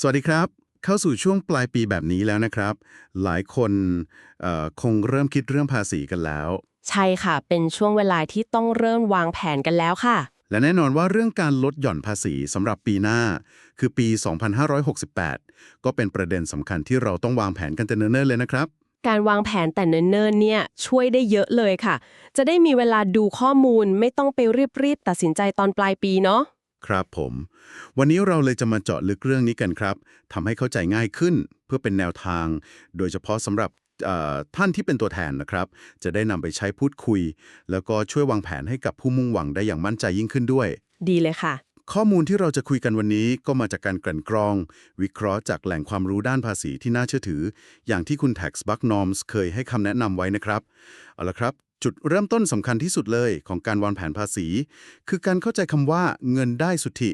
สวัสดีครับ เข้าสู่ช่วงปลายปีแบบนี้แล้วนะครับ หลายคนเอ่อคงเริ่มคิดเรื่องภาษีกันแล้ว ใช่ค่ะ เป็นช่วงเวลาที่ต้องเริ่มวางแผนกันแล้วค่ะ และแน่นอนว่าเรื่องการลดหย่อนภาษีสำหรับปีหน้า คือปี 2568 ก็เป็นประเด็นสำคัญที่เราต้องวางแผนกันแต่เนิ่นๆเลยนะครับการวางแผนแต่เนิ่นๆเนี่ยช่วยได้เยอะเลยค่ะ จะได้มีเวลาดูข้อมูลไม่ต้องไปรีบๆตัดสินใจตอนปลายปีเนาะ ครับผม วันนี้เราเลยจะมาเจาะลึกเรื่องนี้กันครับทำให้เข้าใจง่ายขึ้นเพื่อเป็นแนวทาง โดยเฉพาะสำหรับเอ่อท่านที่เป็นตัวแทนนะครับ จะได้นำไปใช้พูดคุย แล้วก็ช่วยวางแผนให้กับผู้มุ่งหวังได้อย่างมั่นใจยิ่งขึ้นด้วย ดีเลยค่ะ ข้อมูลที่เราจะคุยกันวันนี้ก็มาจากการกลั่นกรอง วิเคราะห์จากแหล่งความรู้ด้านภาษีที่น่าเชื่อถือ อย่างที่คุณ Tax Buck Norms เคยให้คำแนะนำไว้นะครับ เอาละครับ จุดเริ่มต้นสำคัญที่สุดเลยของการวางแผนภาษี คือการเข้าใจคำว่าเงินได้สุทธิ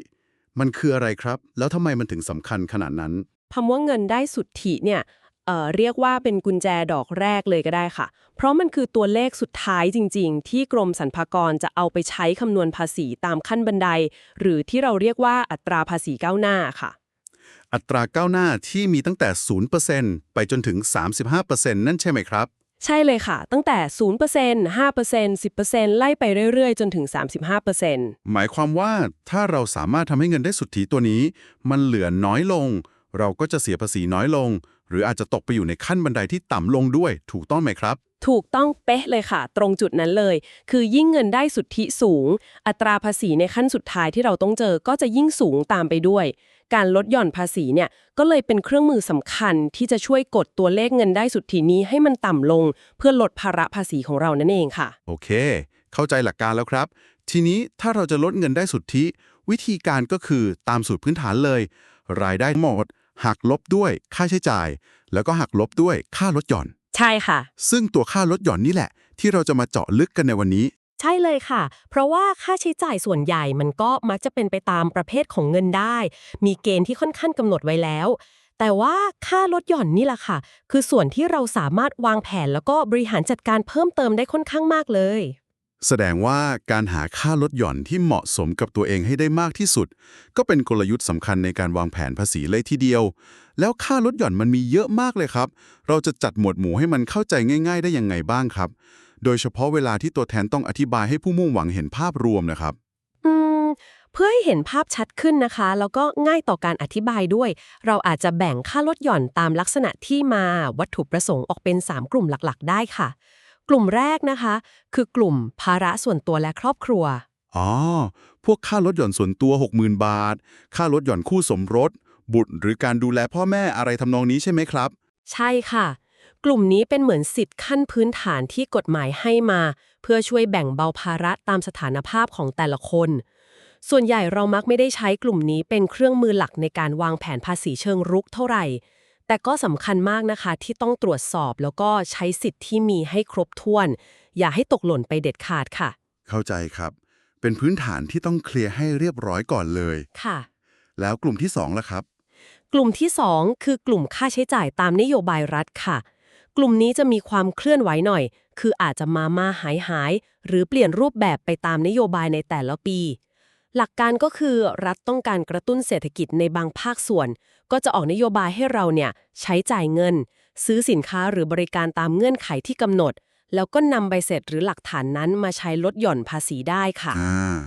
มันคืออะไรครับ แล้วทำไมมันถึงสำคัญขนาดนั้นคำว่าเงินได้สุทธิเนี่ยเอ่อเรียกว่าเป็นกุญแจดอกแรกเลยก็ได้ค่ะ เพราะมันคือตัวเลขสุดท้ายจริง ๆ ที่กรมสรรพากรจะเอาไปใช้คำนวณภาษีตามขั้นบันได หรือที่เราเรียกว่าอัตราภาษีก้าวหน้าค่ะ อัตราก้าวหน้าที่มีตั้งแต่ 0%ไปจนถึง 35%นั่นใช่ไหมครับ ใช่เลยค่ะ ตั้งแต่ 0% 5% 10%ไล่ไปเรื่อยๆ จนถึง 35%หมายความว่าถ้าเราสามารถทำให้เงินได้สุทธิตัวนี้ มันเหลือน้อยลง เราก็จะเสียภาษีน้อยลง หรืออาจจะตกไปอยู่ในขั้นบันไดที่ต่ำลงด้วย ถูกต้องไหมครับ ถูกต้องเป๊ะเลยค่ะ ตรงจุดนั้นเลย คือยิ่งเงินได้สุทธิสูง อัตราภาษีในขั้นสุดท้ายที่เราต้องเจอก็จะยิ่งสูงตามไปด้วย การลดหย่อนภาษีเนี่ยก็เลยเป็นเครื่องมือสำคัญที่จะช่วยกดตัวเลขเงินได้สุทธินี้ให้มันต่ำลง เพื่อลดภาระภาษีของเรานั่นเองค่ะ โอเค เข้าใจหลักการแล้วครับ ทีนี้ถ้าเราจะลดเงินได้สุทธิ วิธีการก็คือตามสูตรพื้นฐานเลย รายได้ทั้งหมด หักลบด้วยค่าใช้จ่าย แล้วก็หักลบด้วยค่าลดหย่อน ใช่ค่ะ ซึ่งตัวค่าลดหย่อนนี่แหละ ที่เราจะมาเจาะลึกกันในวันนี้ ใช่เลยค่ะ เพราะว่าค่าใช้จ่ายส่วนใหญ่มันก็มักจะเป็นไปตามประเภทของเงินได้ มีเกณฑ์ที่ค่อนข้างกำหนดไว้แล้ว แต่ว่าค่าลดหย่อนนี่แหละค่ะ คือส่วนที่เราสามารถวางแผนแล้วก็บริหารจัดการเพิ่มเติมได้ค่อนข้างมากเลย แสดงว่าการหาค่าลดหย่อนที่เหมาะสมกับตัวเองให้ได้มากที่สุด ก็เป็นกลยุทธ์สำคัญในการวางแผนภาษีเลยทีเดียว แล้วค่าลดหย่อนมันมีเยอะมากเลยครับ เราจะจัดหมวดหมู่ให้มันเข้าใจง่าย ๆ ได้ยังไงบ้างครับ โดยเฉพาะเวลาที่ตัวแทนต้องอธิบายให้ผู้มุ่งหวังเห็นภาพรวมนะครับเพื่อให้เห็นภาพชัดขึ้นนะคะ แล้วก็ง่ายต่อการอธิบายด้วย เราอาจจะแบ่งค่าลดหย่อนตามลักษณะที่มาวัตถุประสงค์ออกเป็น 3 กลุ่มหลักๆ ได้ค่ะ กลุ่มแรกนะคะ คือกลุ่มภาระส่วนตัวและครอบครัว อ๋อ พวกค่าลดหย่อนส่วนตัว 60,000 บาท ค่าลดหย่อนคู่สมรส บุตรหรือการดูแลพ่อแม่อะไรทำนองนี้ใช่ไหมครับ ใช่ค่ะ กลุ่มนี้เป็นเหมือนสิทธิ์ขั้นพื้นฐานที่กฎหมายให้มา เพื่อช่วยแบ่งเบาภาระตามสถานภาพของแต่ละคน ส่วนใหญ่เรามักไม่ได้ใช้กลุ่มนี้เป็นเครื่องมือหลักในการวางแผนภาษีเชิงรุกเท่าไหร่ แต่ก็สำคัญมากนะคะที่ต้องตรวจสอบแล้วก็ใช้สิทธิ์ที่มีให้ครบถ้วน อย่าให้ตกหล่นไปเด็ดขาดค่ะ เข้าใจครับ เป็นพื้นฐานที่ต้องเคลียร์ให้เรียบร้อยก่อนเลย ค่ะ แล้วกลุ่มที่2ล่ะครับ กลุ่มที่ 2 คือกลุ่มค่าใช้จ่ายตามนโยบายรัฐค่ะ กลุ่มนี้จะมีความเคลื่อนไหวหน่อย คืออาจจะมามาหายหาย หรือเปลี่ยนรูปแบบไปตามนโยบายในแต่ละปี หลักการก็คือรัฐต้องการกระตุ้นเศรษฐกิจในบางภาคส่วน ก็จะออกนโยบายให้เราเนี่ยใช้จ่ายเงิน ซื้อสินค้าหรือบริการตามเงื่อนไขที่กำหนด แล้วก็นำใบเสร็จหรือหลักฐานนั้นมาใช้ลดหย่อนภาษีได้ค่ะ อ่า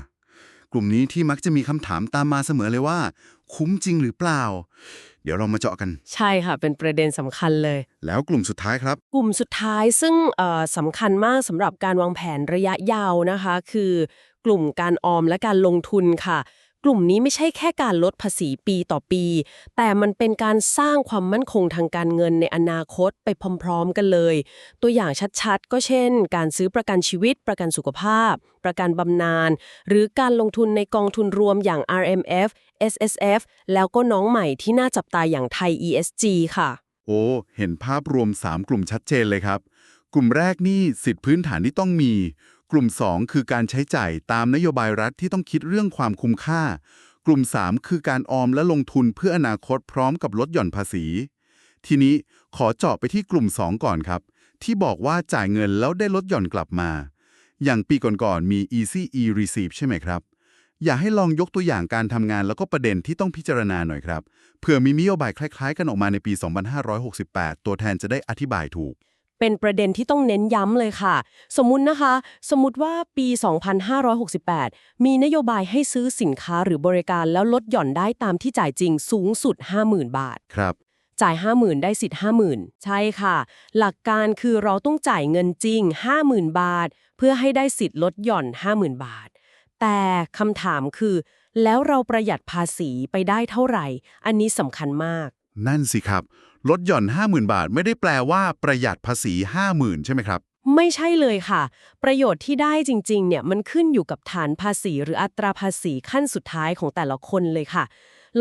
กลุ่มนี้ที่มักจะมีคำถามตามมาเสมอเลยว่า คุ้มจริงหรือเปล่า เดี๋ยวเรามาเจาะกัน ใช่ค่ะ เป็นประเด็นสำคัญเลย แล้วกลุ่มสุดท้ายครับ กลุ่มสุดท้ายซึ่งเอ่อสำคัญมากสำหรับการวางแผนระยะยาวนะคะ คือ กลุ่มการออมและการลงทุนค่ะ กลุ่มนี้ไม่ใช่แค่การลดภาษีปีต่อปี แต่มันเป็นการสร้างความมั่นคงทางการเงินในอนาคตไปพร้อม ๆ กันเลย ตัวอย่างชัดๆ ก็เช่น การซื้อประกันชีวิต ประกันสุขภาพ ประกันบำนาญหรือการลงทุนในกองทุนรวมอย่าง RMF SSF แล้วก็น้องใหม่ที่น่าจับตาอย่างไทย ESG ค่ะ โอ้ เห็นภาพรวม 3 กลุ่มชัดเจนเลยครับ กลุ่มแรกนี่สิทธิพื้นฐานที่ต้องมี กลุ่ม 2 คือการใช้จ่ายตามนโยบายรัฐที่ต้องคิดเรื่องความคุ้มค่า กลุ่ม 3 คือการออมและลงทุนเพื่ออนาคตพร้อมกับลดหย่อนภาษี ทีนี้ขอเจาะไปที่กลุ่ม 2 ก่อนครับ ที่บอกว่าจ่ายเงินแล้วได้ลดหย่อนกลับมา อย่างปีก่อนๆมี Easy E Receive ใช่ไหมครับ อยากให้ลองยกตัวอย่างการทำงานแล้วก็ประเด็นที่ต้องพิจารณาหน่อยครับเผื่อมีนโยบายคล้าย ๆ กันออกมาในปี 2568 ตัวแทนจะได้อธิบายถูก เป็นประเด็นที่ต้องเน้นย้ำเลยค่ะ สมมุตินะคะ สมมติว่าปี 2568 มีนโยบายให้ซื้อสินค้าหรือบริการแล้วลดหย่อนได้ตามที่จ่ายจริงสูงสุด 50,000 บาท ครับ จ่าย 50,000 ได้สิทธิ์ 50,000 ใช่ค่ะ หลักการคือเราต้องจ่ายเงินจริง 50,000 บาท เพื่อให้ได้สิทธิ์ลดหย่อน 50,000 บาท แต่คำถามคือ แล้วเราประหยัดภาษีไปได้เท่าไหร่ อันนี้สำคัญมาก นั่นสิครับ ลดหย่อน 50,000 บาท ไม่ได้แปลว่าประหยัดภาษี 50,000 ใช่ไหมครับ ไม่ใช่เลยค่ะ ประโยชน์ที่ได้จริงๆ เนี่ยมันขึ้นอยู่กับฐานภาษีหรืออัตราภาษีขั้นสุดท้ายของแต่ละคนเลยค่ะ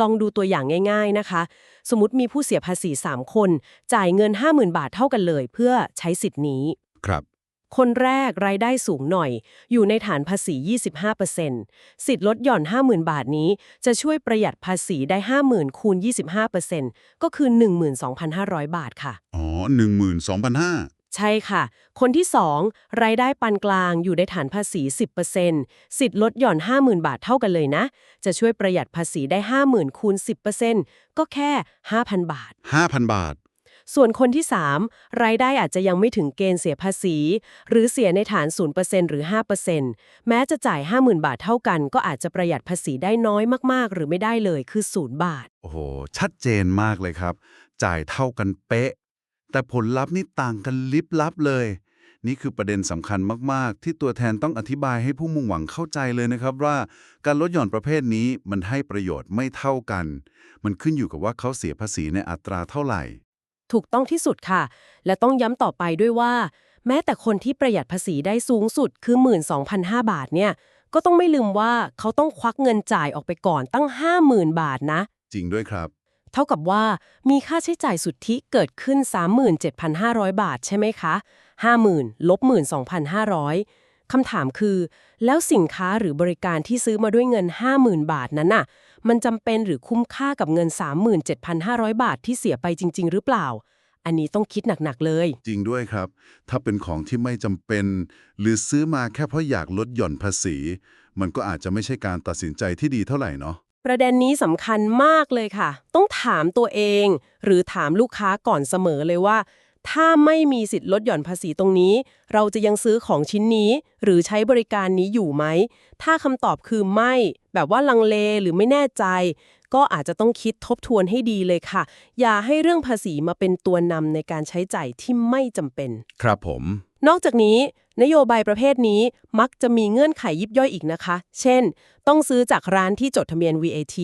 ลองดูตัวอย่างง่าย ๆนะคะ สมมติมีผู้เสียภาษี 3 คน จ่ายเงิน 50,000 บาทเท่ากันเลย เพื่อใช้สิทธิ์นี้ ครับ คนแรกรายได้สูงหน่อย อยู่ในฐานภาษี 25%สิทธิ์ลดหย่อน 50,000 บาทนี้ จะช่วยประหยัดภาษีได้ 50,000คูณ25%ก็คือ 12,500 บาทค่ะ อ๋อ 12,500ใช่ค่ะ คนที่ 2 รายได้ปานกลางอยู่ในฐานภาษี 10%สิทธิ์ลดหย่อน 50,000 บาทเท่ากันเลยนะ จะช่วยประหยัดภาษีได้ 50,000คูณ10%ก็แค่ 5,000 บาท 5,000 บาท ส่วนคนที่ 3 รายได้อาจจะยังไม่ถึงเกณฑ์เสียภาษี หรือเสียในฐาน 0%หรือ 5%แม้จะจ่าย 50,000 บาทเท่ากัน ก็อาจจะประหยัดภาษีได้น้อยมากๆ หรือไม่ได้เลยคือ 0 บาท โอ้โห ชัดเจนมากเลยครับ จ่ายเท่ากันเป๊ะ แต่ผลลัพธ์นี่ต่างกันลิบลับเลย นี่คือประเด็นสำคัญมากๆ ที่ตัวแทนต้องอธิบายให้ผู้มุ่งหวังเข้าใจเลยนะครับว่าการลดหย่อนประเภทนี้มันให้ประโยชน์ไม่เท่ากัน มันขึ้นอยู่กับว่าเขาเสียภาษีในอัตราเท่าไหร่ ถูกต้องที่สุดค่ะ และต้องย้ำต่อไปด้วยว่า แม้แต่คนที่ประหยัดภาษีได้สูงสุดคือ 12,500 บาทเนี่ย ก็ต้องไม่ลืมว่าเขาต้องควักเงินจ่ายออกไปก่อนตั้ง 50,000 บาทนะ จริงด้วยครับ เท่ากับว่ามีค่าใช้จ่ายสุทธิเกิดขึ้น 37,500 บาทใช่ไหมคะ 50,000ลบ12,500คำถามคือ แล้วสินค้าหรือบริการที่ซื้อมาด้วยเงิน 50,000 บาทนั้นน่ะ มันจำเป็นหรือคุ้มค่ากับเงิน 37,500 บาทที่เสียไปจริง ๆ หรือเปล่า อันนี้ต้องคิดหนัก ๆ เลย จริงด้วยครับ ถ้าเป็นของที่ไม่จำเป็น หรือซื้อมาแค่เพราะอยากลดหย่อนภาษี มันก็อาจจะไม่ใช่การตัดสินใจที่ดีเท่าไหร่เนาะประเด็นนี้สำคัญมากเลยค่ะ ต้องถามตัวเอง หรือถามลูกค้าก่อนเสมอเลยว่า ถ้าไม่มีสิทธิ์ลดหย่อนภาษีตรงนี้ เราจะยังซื้อของชิ้นนี้ หรือใช้บริการนี้อยู่ไหม ถ้าคำตอบคือไม่ แบบว่าลังเลหรือไม่แน่ใจ ก็อาจจะต้องคิดทบทวนให้ดีเลยค่ะ อย่าให้เรื่องภาษีมาเป็นตัวนำในการใช้จ่ายที่ไม่จำเป็น ครับผม นอกจากนี้ นโยบายประเภทนี้มักจะมีเงื่อนไขยิบย่อยอีกนะคะ เช่น ต้องซื้อจากร้านที่จดทะเบียน VAT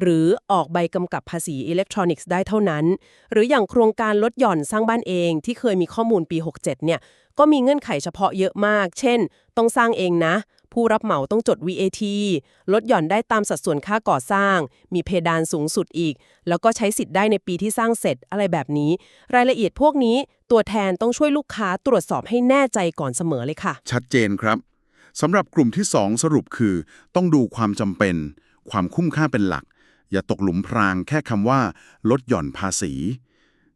หรือออกใบกำกับภาษีอิเล็กทรอนิกส์ได้เท่านั้น หรืออย่างโครงการลดหย่อนสร้างบ้านเองที่เคยมีข้อมูลปี 67 เนี่ยก็มีเงื่อนไขเฉพาะเยอะมาก เช่น ต้องสร้างเองนะ ผู้รับเหมาต้องจด VAT ลดหย่อนได้ตามสัดส่วนค่าก่อสร้าง มีเพดานสูงสุดอีก แล้วก็ใช้สิทธิ์ได้ในปีที่สร้างเสร็จอะไรแบบนี้ รายละเอียดพวกนี้ตัวแทนต้องช่วยลูกค้าตรวจสอบให้แน่ใจก่อนเสมอเลยค่ะ ชัดเจนครับสำหรับกลุ่มที่ 2 สรุปคือ ต้องดูความจำเป็น ความคุ้มค่าเป็นหลัก อย่าตกหลุมพรางแค่คำว่า ลดหย่อนภาษี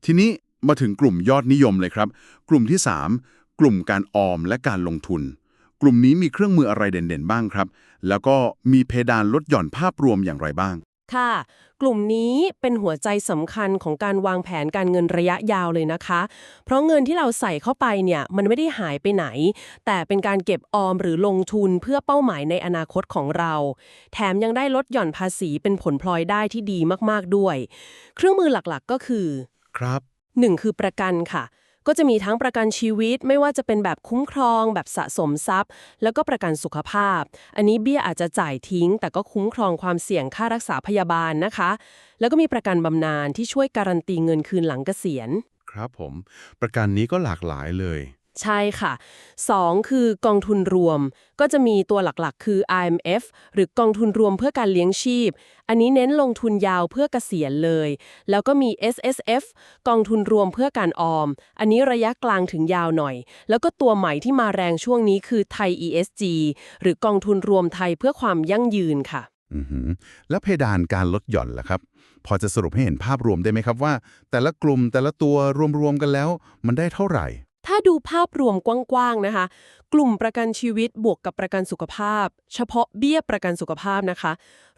ทีนี้มาถึงกลุ่มยอดนิยมเลยครับ กลุ่มที่ 3 กลุ่มการออมและการลงทุน กลุ่มนี้มีเครื่องมืออะไรเด่นๆบ้างครับ แล้วก็มีเพดานลดหย่อนภาพรวมอย่างไรบ้าง ค่ะ กลุ่มนี้เป็นหัวใจสำคัญของการวางแผนการเงินระยะยาวเลยนะคะ เพราะเงินที่เราใส่เข้าไปเนี่ยมันไม่ได้หายไปไหน แต่เป็นการเก็บออมหรือลงทุนเพื่อเป้าหมายในอนาคตของเรา แถมยังได้ลดหย่อนภาษีเป็นผลพลอยได้ที่ดีมากๆด้วย เครื่องมือหลักๆก็คือ ครับหนึ่งคือประกันค่ะ ก็จะมีทั้งประกันชีวิตไม่ว่าจะเป็นแบบคุ้มครอง แบบสะสมทรัพย์ แล้วก็ประกันสุขภาพ อันนี้เบี้ยอาจจะจ่ายทิ้ง แต่ก็คุ้มครองความเสี่ยงค่ารักษาพยาบาลนะคะ แล้วก็มีประกันบำนาญที่ช่วยการันตีเงินคืนหลังเกษียณ ครับผม ประกันนี้ก็หลากหลายเลย ใช่ค่ะ 2 คือกองทุนรวม ก็จะมีตัวหลักๆ คือ IMF หรือกองทุนรวมเพื่อการเลี้ยงชีพ อันนี้เน้นลงทุนยาวเพื่อเกษียณเลย แล้วก็มี SSF กองทุนรวมเพื่อการออม อันนี้ระยะกลางถึงยาวหน่อย แล้วก็ตัวใหม่ที่มาแรงช่วงนี้คือไทย ESG หรือกองทุนรวมไทยเพื่อความยั่งยืนค่ะแล้วเพดานการลดหย่อนล่ะครับ พอจะสรุปให้เห็นภาพรวมได้ไหมครับว่า แต่ละกลุ่มแต่ละตัวรวมๆกันแล้ว มันได้เท่าไหร่ ถ้าดูภาพรวมกว้างๆนะคะ กลุ่มประกันชีวิตบวกกับประกันสุขภาพ เฉพาะเบี้ยประกันสุขภาพนะคะ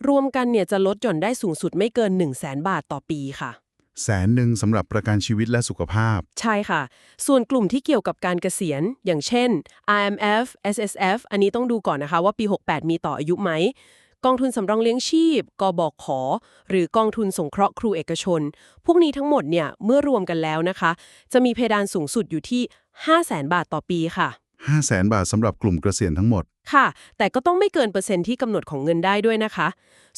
รวมกันเนี่ยจะลดหย่อนได้สูงสุดไม่เกิน 1 0 0 0 0แบาทต่อปีค่ะ แสนหนึ่งสำหรับประกันชีวิตและสุขภาพ ใช่ค่ะ ส่วนกลุ่มที่เกี่ยวกับการเกษียณ อย่างเช่น IMF SSF อันนี้ต้องดูก่อนนะคะว่าปี 68 มีต่ออายุไหม กองทุนสำรองเลี้ยงชีพ กบข หรือกองทุนสงเคราะห์ครูเอกชน พวกนี้ทั้งหมดเนี่ยเมื่อรวมกันแล้วนะคะ จะมีเพดานสูงสุดอยู่ที่ 500,000บาทต่อปีค่ะ 5 0 0แสนบาทสำหรับกลุ่มเกษียณทั้งหมด ค่ะ แต่ก็ต้องไม่เกินเปอร์เซ็นต์ที่กำหนดของเงินได้ด้วยนะคะ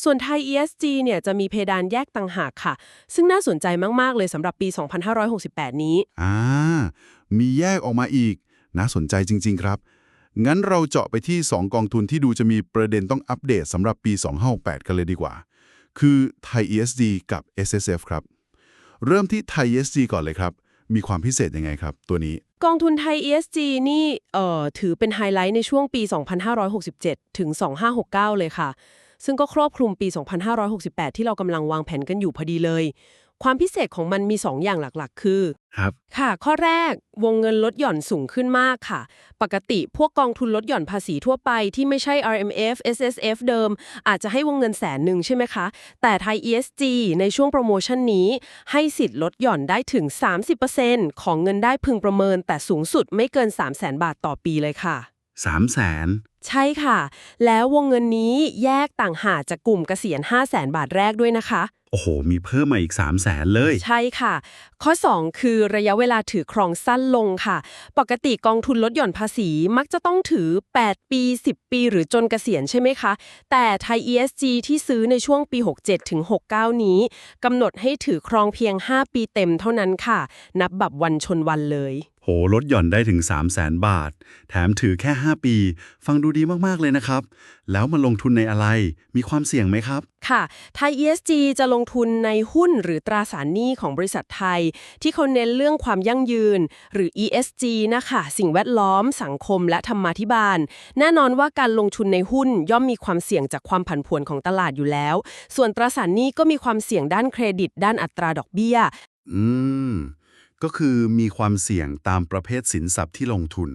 ส่วนไทย ESG เนี่ยจะมีเพดานแยกต่างหากค่ะ ซึ่งน่าสนใจมาก ๆ เลยสำหรับปี 2568 นี้ อ่า มีแยกออกมาอีก น่าสนใจจริง ๆ ครับ งั้นเราเจาะไปที่ 2 กองทุนที่ดูจะมีประเด็นต้องอัปเดตสำหรับปี 2568กันเลยดีกว่า คือไทย ESG กับ SSF ครับ เริ่มที่ไทย ESG ก่อนเลยครับ มีความพิเศษยังไงครับ ตัวนี้ กองทุนไทย ESG นี่เอ่อถือเป็นไฮไลท์ในช่วงปี 2567 ถึง 2569 เลยค่ะ ซึ่งก็ครอบคลุมปี 2568 ที่เรากำลังวางแผนกันอยู่พอดีเลย ความพิเศษของมันมี 2 อย่างหลักๆ คือ ครับ ค่ะ ข้อแรกวงเงินลดหย่อนสูงขึ้นมากค่ะ ปกติพวกกองทุนลดหย่อนภาษีทั่วไปที่ไม่ใช่ RMF SSF เดิม อาจจะให้วงเงินแสนหนึ่งใช่ไหมคะ แต่ไทย ESG ในช่วงโปรโมชั่นนี้ ให้สิทธิ์ลดหย่อนได้ถึง 30%ของเงินได้พึงประเมิน แต่สูงสุดไม่เกิน 3 0 0 0 0 0 บาทต่อปีเลยค่ะ 3 0 0แสนใช่ค่ะ แล้ววงเงินนี้แยกต่างหากจากกลุ่มเกษียณ 5 0 0 0 0 0 บาทแรกด้วยนะคะ โอ้โห มีเพิ่มมาอีก 3 0 0แสนเลย ใช่ค่ะ ข้อ 2 คือระยะเวลาถือครองสั้นลงค่ะ ปกติกองทุนลดหย่อนภาษีมักจะต้องถือ 8 ปี 10 ปี หรือจนเกษียณใช่ไหมคะ แต่ไทย ESG ที่ซื้อในช่วงปี 67ถึง69 นี้กำหนดให้ถือครองเพียง 5 ปีเต็มเท่านั้นค่ะ นับแบบวันชนวันเลย โหลดหย่อนได้ถึง 3 0 0แสนบาท แถมถือแค่ 5 ปี ฟังดูดีมาก ๆ เลยนะครับ แล้วมันลงทุนในอะไร มีความเสี่ยงไหมครับ ค่ะ ไทย ESG จะลงทุนในหุ้นหรือตราสารหนี้ของบริษัทไทย ที่เขาเน้นเรื่องความยั่งยืน หรือ ESG นะคะ สิ่งแวดล้อม สังคม และธรรมาธิบาล แน่นอนว่าการลงทุนในหุ้นย่อมมีความเสี่ยงจากความผันผวนของตลาดอยู่แล้ว ส่วนตราสารหนี้ก็มีความเสี่ยงด้านเครดิต ด้านอัตราดอกเบี้ย อืม ก็คือมีความเสี่ยงตามประเภทสินทรัพย์ที่ลงทุน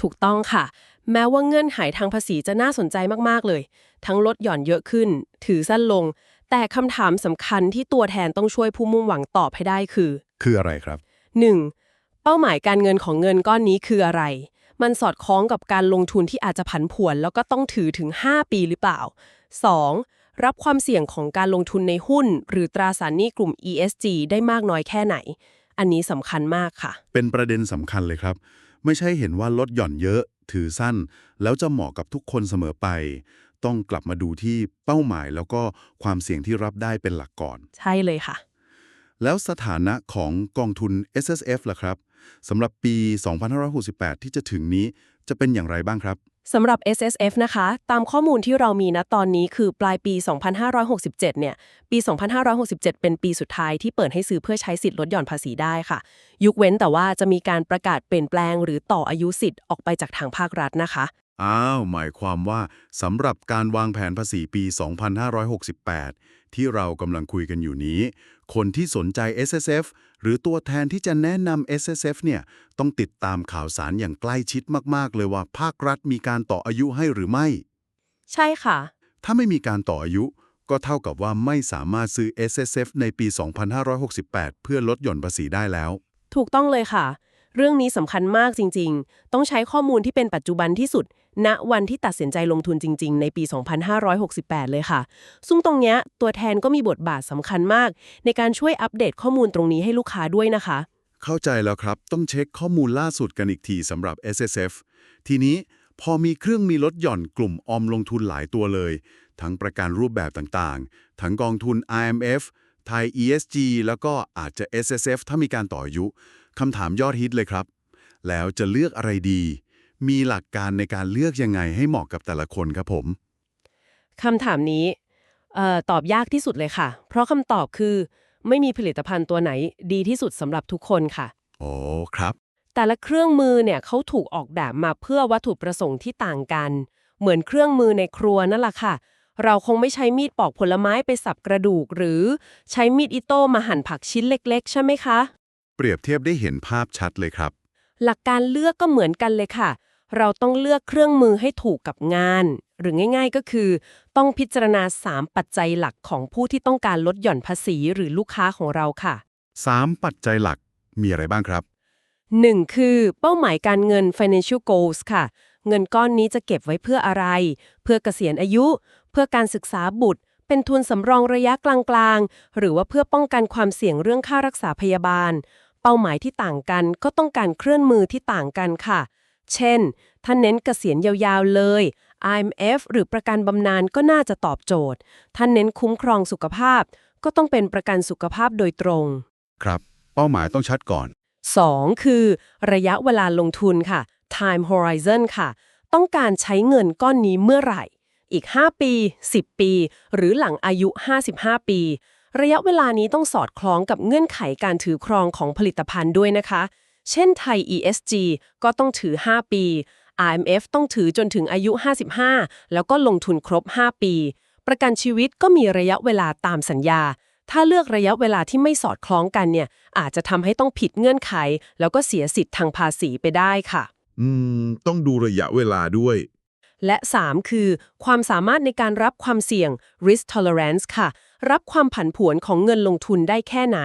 ถูกต้องค่ะ แม้ว่าเงื่อนไขทางภาษีจะน่าสนใจมากๆเลย ทั้งลดหย่อนเยอะขึ้น ถือสั้นลง แต่คำถามสำคัญที่ตัวแทนต้องช่วยผู้มุ่งหวังตอบให้ได้คือ คืออะไรครับ 1. เป้าหมายการเงินของเงินก้อนนี้คืออะไรมันสอดคล้องกับการลงทุนที่อาจจะผันผวน แล้วก็ต้องถือถึง 5 ปีหรือเปล่า 2. รับความเสี่ยงของการลงทุนในหุ้น หรือตราสารหนี้กลุ่ม ESG ได้มากน้อยแค่ไหน อันนี้สำคัญมากค่ะ เป็นประเด็นสำคัญเลยครับ ไม่ใช่เห็นว่าลดหย่อนเยอะ ถือสั้น แล้วจะเหมาะกับทุกคนเสมอไป ต้องกลับมาดูที่เป้าหมายแล้วก็ความเสี่ยงที่รับได้เป็นหลักก่อน ใช่เลยค่ะ แล้วสถานะของกองทุน S S F ล่ะครับสำหรับปี 2568 ที่จะถึงนี้จะเป็นอย่างไรบ้างครับ สำหรับ S S F นะคะ ตามข้อมูลที่เรามีณตอนนี้คือปลายปี 2567 เนี่ย ปี 2567 เป็นปีสุดท้ายที่เปิดให้ซื้อเพื่อใช้สิทธิ์ลดหย่อนภาษีได้ค่ะยุคเว้นแต่ว่าจะมีการประกาศเปลี่ยนแปลง หรือต่ออายุสิทธิ์ออกไปจากทางภาครัฐนะคะ อ้าว หมายความว่าสำหรับการวางแผนภาษีปี 2568 ที่เรากำลังคุยกันอยู่นี้ คนที่สนใจ S S F หรือตัวแทนที่จะแนะนำ S S F เนี่ยต้องติดตามข่าวสารอย่างใกล้ชิดมากๆ เลยว่าภาครัฐมีการต่ออายุให้หรือไม่ ใช่ค่ะ ถ้าไม่มีการต่ออายุ ก็เท่ากับว่าไม่สามารถซื้อ S S F ในปี 2568 เพื่อลดหย่อนภาษีได้แล้ว ถูกต้องเลยค่ะ เรื่องนี้สำคัญมากจริง ๆ ต้องใช้ข้อมูลที่เป็นปัจจุบันที่สุด ณวันที่ตัดสินใจลงทุนจริง ๆ ในปี 2568 เลยค่ะ ซึ่งตรงเนี้ยตัวแทนก็มีบทบาทสำคัญมาก ในการช่วยอัปเดตข้อมูลตรงนี้ให้ลูกค้าด้วยนะคะ เข้าใจแล้วครับ ต้องเช็คข้อมูลล่าสุดกันอีกทีสำหรับ S S F ทีนี้พอมีเครื่องมีลดหย่อนกลุ่มออมลงทุนหลายตัวเลย ทั้งประกันรูปแบบต่างๆ ทั้งกองทุน IMF ไทย ESG แล้วก็อาจจะ S S F ถ้ามีการต่ออายุคำถามยอดฮิตเลยครับ แล้วจะเลือกอะไรดี มีหลักการในการเลือกยังไงให้เหมาะกับแต่ละคนครับผมคำถามนี้เอ่อตอบยากที่สุดเลยค่ะ เพราะคำตอบคือ ไม่มีผลิตภัณฑ์ตัวไหนดีที่สุดสำหรับทุกคนค่ะโอ้ครับ แต่ละเครื่องมือเนี่ยเขาถูกออกแบบมาเพื่อวัตถุประสงค์ที่ต่างกัน เหมือนเครื่องมือในครัวนั่นแหละค่ะ เราคงไม่ใช้มีดปอกผลไม้ไปสับกระดูก หรือใช้มีดอิโต้มาหั่นผักชิ้นเล็ก ๆ ใช่ไหมคะ เปรียบเทียบได้เห็นภาพชัดเลยครับ หลักการเลือกก็เหมือนกันเลยค่ะ เราต้องเลือกเครื่องมือให้ถูกกับงาน หรือง่าย ๆก็คือ ต้องพิจารณา 3 ปัจจัยหลักของผู้ที่ต้องการลดหย่อนภาษีหรือลูกค้าของเราค่ะ 3 ปัจจัยหลักมีอะไรบ้างครับ 1. คือเป้าหมายการเงิน financial goals ค่ะ เงินก้อนนี้จะเก็บไว้เพื่ออะไร เพื่อเกษียณอายุ เพื่อการศึกษาบุตร เป็นทุนสำรองระยะกลางๆ หรือว่าเพื่อป้องกันความเสี่ยงเรื่องค่ารักษาพยาบาล เป้าหมายที่ต่างกันก็ต้องการเคลื่อนมือที่ต่างกันค่ะ เช่น ถ้าเน้นเกษียณยาวๆเลย IMF หรือประกันบำนาญก็น่าจะตอบโจทย์ ถ้าเน้นคุ้มครองสุขภาพ ก็ต้องเป็นประกันสุขภาพโดยตรง ครับ เป้าหมายต้องชัดก่อน 2. คือ ระยะเวลาลงทุนค่ะ time horizon ค่ะ ต้องการใช้เงินก้อนนี้เมื่อไหร่ อีก 5 ปี 10 ปี หรือหลังอายุ 55 ปี ระยะเวลานี้ต้องสอดคล้องกับเงื่อนไขการถือครองของผลิตภัณฑ์ด้วยนะคะ เช่นไทย ESG ก็ต้องถือ 5 ปี IMF ต้องถือจนถึงอายุ 55 แล้วก็ลงทุนครบ 5 ปี ประกันชีวิตก็มีระยะเวลาตามสัญญา ถ้าเลือกระยะเวลาที่ไม่สอดคล้องกันเนี่ย อาจจะทำให้ต้องผิดเงื่อนไข แล้วก็เสียสิทธิ์ทางภาษีไปได้ค่ะ อืม ต้องดูระยะเวลาด้วย และ 3 คือ ความสามารถในการรับความเสี่ยง risk tolerance ค่ะ รับความผันผวนของเงินลงทุนได้แค่ไหน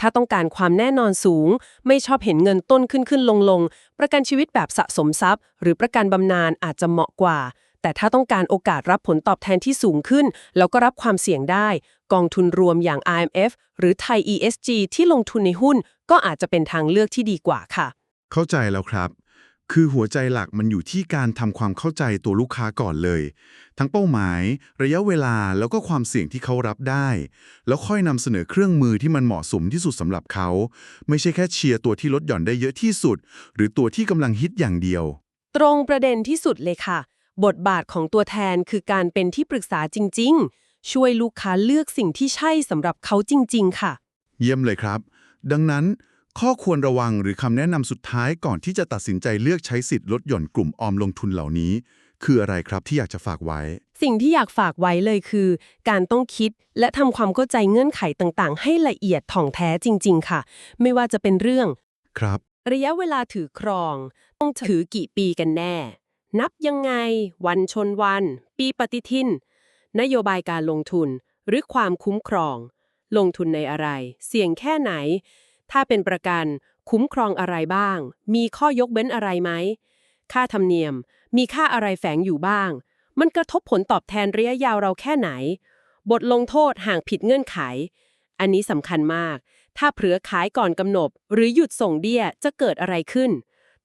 ถ้าต้องการความแน่นอนสูง ไม่ชอบเห็นเงินต้นขึ้นขึ้นลงลงประกันชีวิตแบบสะสมทรัพย์ หรือประกันบำนาญอาจจะเหมาะกว่า แต่ถ้าต้องการโอกาสรับผลตอบแทนที่สูงขึ้น แล้วก็รับความเสี่ยงได้ กองทุนรวมอย่าง IMF หรือไทย ESG ที่ลงทุนในหุ้น ก็อาจจะเป็นทางเลือกที่ดีกว่าค่ะ เข้าใจแล้วครับ คือหัวใจหลักมันอยู่ที่การทำความเข้าใจตัวลูกค้าก่อนเลย ทั้งเป้าหมาย ระยะเวลาแล้วก็ความเสี่ยงที่เขารับได้ แล้วค่อยนำเสนอเครื่องมือที่มันเหมาะสมที่สุดสำหรับเขา ไม่ใช่แค่เชียร์ตัวที่ลดหย่อนได้เยอะที่สุด หรือตัวที่กำลังฮิตอย่างเดียว ตรงประเด็นที่สุดเลยค่ะ บทบาทของตัวแทนคือการเป็นที่ปรึกษาจริง ๆ ช่วยลูกค้าเลือกสิ่งที่ใช่สำหรับเขาจริง ๆ ค่ะ เยี่ยมเลยครับ ดังนั้น ข้อควรระวังหรือคำแนะนำสุดท้ายก่อนที่จะตัดสินใจเลือกใช้สิทธิ์ลดหย่อนกลุ่มออมลงทุนเหล่านี้ คืออะไรครับที่อยากจะฝากไว้ สิ่งที่อยากฝากไว้เลยคือ การต้องคิดและทำความเข้าใจเงื่อนไขต่างๆ ให้ละเอียดถ่องแท้จริง ๆ ค่ะ ไม่ว่าจะเป็นเรื่อง ครับ ระยะเวลาถือครอง ต้องถือกี่ปีกันแน่ นับยังไง วันชนวัน ปีปฏิทิน นโยบายการลงทุน หรือความคุ้มครอง ลงทุนในอะไร เสี่ยงแค่ไหน ถ้าเป็นประกัน คุ้มครองอะไรบ้าง มีข้อยกเว้นอะไรไหม ค่าธรรมเนียม มีค่าอะไรแฝงอยู่บ้าง มันกระทบผลตอบแทนระยะยาวเราแค่ไหน บทลงโทษห่างผิดเงื่อนไข อันนี้สำคัญมาก ถ้าเผลอขายก่อนกำหนด หรือหยุดส่งเบี้ยจะเกิดอะไรขึ้น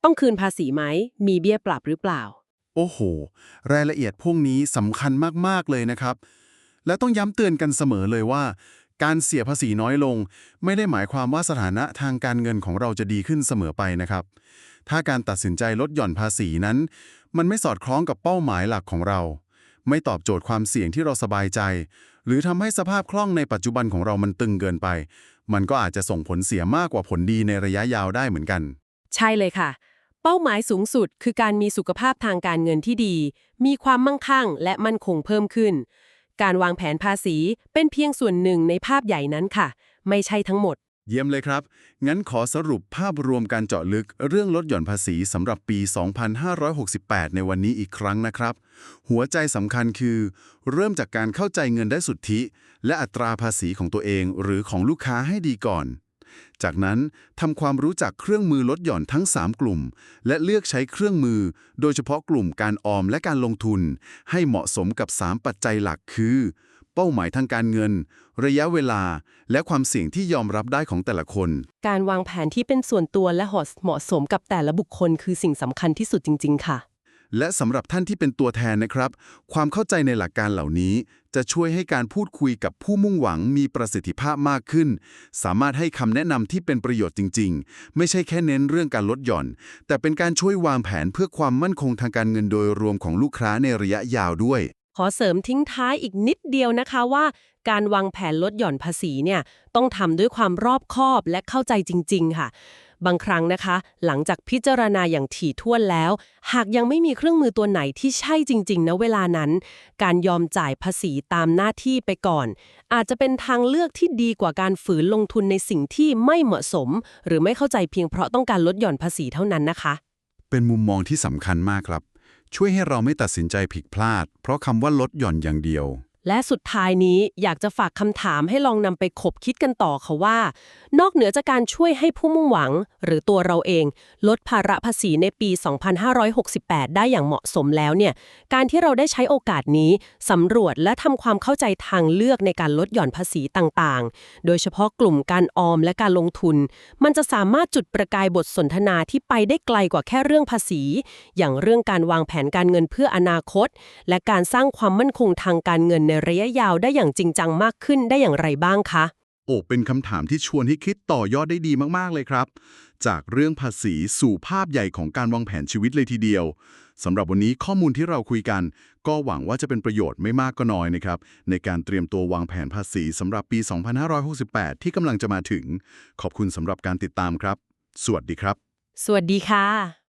ต้องคืนภาษีไหม มีเบี้ยปรับหรือเปล่า โอ้โห รายละเอียดพวกนี้สำคัญมากๆเลยนะครับ และต้องย้ำเตือนกันเสมอเลยว่า การเสียภาษีน้อยลง ไม่ได้หมายความว่าสถานะทางการเงินของเราจะดีขึ้นเสมอไปนะครับ ถ้าการตัดสินใจลดหย่อนภาษีนั้น มันไม่สอดคล้องกับเป้าหมายหลักของเรา ไม่ตอบโจทย์ความเสี่ยงที่เราสบายใจ หรือทำให้สภาพคล่องในปัจจุบันของเรามันตึงเกินไป มันก็อาจจะส่งผลเสียมากกว่าผลดีในระยะยาวได้เหมือนกัน ใช่เลยค่ะเป้าหมายสูงสุดคือการมีสุขภาพทางการเงินที่ดี มีความมั่งคั่งและมั่นคงเพิ่มขึ้น การวางแผนภาษีเป็นเพียงส่วนหนึ่งในภาพใหญ่นั้นค่ะ ไม่ใช่ทั้งหมด เยี่ยมเลยครับ งั้นขอสรุปภาพรวมการเจาะลึกเรื่องลดหย่อนภาษีสำหรับปี 2568 ในวันนี้อีกครั้งนะครับ หัวใจสำคัญคือ เริ่มจากการเข้าใจเงินได้สุทธิ และอัตราภาษีของตัวเองหรือของลูกค้าให้ดีก่อน จากนั้นทำความรู้จักเครื่องมือลดหย่อนทั้ง 3 กลุ่ม และเลือกใช้เครื่องมือ โดยเฉพาะกลุ่มการออมและการลงทุน ให้เหมาะสมกับ 3 ปัจจัยหลักคือ เป้าหมายทางการเงิน ระยะเวลา และความเสี่ยงที่ยอมรับได้ของแต่ละคน การวางแผนที่เป็นส่วนตัวและเหมาะสมกับแต่ละบุคคล คือสิ่งสำคัญที่สุดจริง ๆ ค่ะ และสำหรับท่านที่เป็นตัวแทนนะครับ ความเข้าใจในหลักการเหล่านี้ จะช่วยให้การพูดคุยกับผู้มุ่งหวังมีประสิทธิภาพมากขึ้น สามารถให้คำแนะนำที่เป็นประโยชน์จริง ๆ ไม่ใช่แค่เน้นเรื่องการลดหย่อน แต่เป็นการช่วยวางแผนเพื่อความมั่นคงทางการเงินโดยรวมของลูกค้าในระยะยาวด้วย ขอเสริมทิ้งท้ายอีกนิดเดียวนะคะว่า การวางแผนลดหย่อนภาษีเนี่ยต้องทำด้วยความรอบคอบและเข้าใจจริง ๆ ค่ะ บางครั้งนะคะ หลังจากพิจารณาอย่างถี่ถ้วนแล้ว หากยังไม่มีเครื่องมือตัวไหนที่ใช่จริงๆนะเวลานั้น การยอมจ่ายภาษีตามหน้าที่ไปก่อน อาจจะเป็นทางเลือกที่ดีกว่าการฝืนลงทุนในสิ่งที่ไม่เหมาะสม หรือไม่เข้าใจเพียงเพราะต้องการลดหย่อนภาษีเท่านั้นนะคะ เป็นมุมมองที่สำคัญมากครับ ช่วยให้เราไม่ตัดสินใจผิดพลาด เพราะคำว่าลดหย่อนอย่างเดียว และสุดท้ายนี้อยากจะฝากคำถามให้ลองนำไปขบคิดกันต่อค่ะว่า นอกเหนือจากการช่วยให้ผู้มุ่งหวัง หรือตัวเราเอง ลดภาระภาษีในปี 2568 ได้อย่างเหมาะสมแล้วเนี่ย การที่เราได้ใช้โอกาสนี้สำรวจและทำความเข้าใจทางเลือกในการลดหย่อนภาษีต่างๆ โดยเฉพาะกลุ่มการออมและการลงทุน มันจะสามารถจุดประกายบทสนทนาที่ไปได้ไกลกว่าแค่เรื่องภาษี อย่างเรื่องการวางแผนการเงินเพื่ออนาคต และการสร้างความมั่นคงทางการเงินในระยะยาวได้อย่างจริงจังมากขึ้นได้อย่างไรบ้างคะ โอ้เป็นคำถามที่ชวนให้คิดต่อยอดได้ดีมากๆเลยครับ จากเรื่องภาษีสู่ภาพใหญ่ของการวางแผนชีวิตเลยทีเดียวสำหรับวันนี้ข้อมูลที่เราคุยกัน ก็หวังว่าจะเป็นประโยชน์ไม่มากก็น้อยนะครับ ในการเตรียมตัววางแผนภาษีสำหรับปี 2568 ที่กำลังจะมาถึง ขอบคุณสำหรับการติดตามครับ สวัสดีครับ สวัสดีค่ะ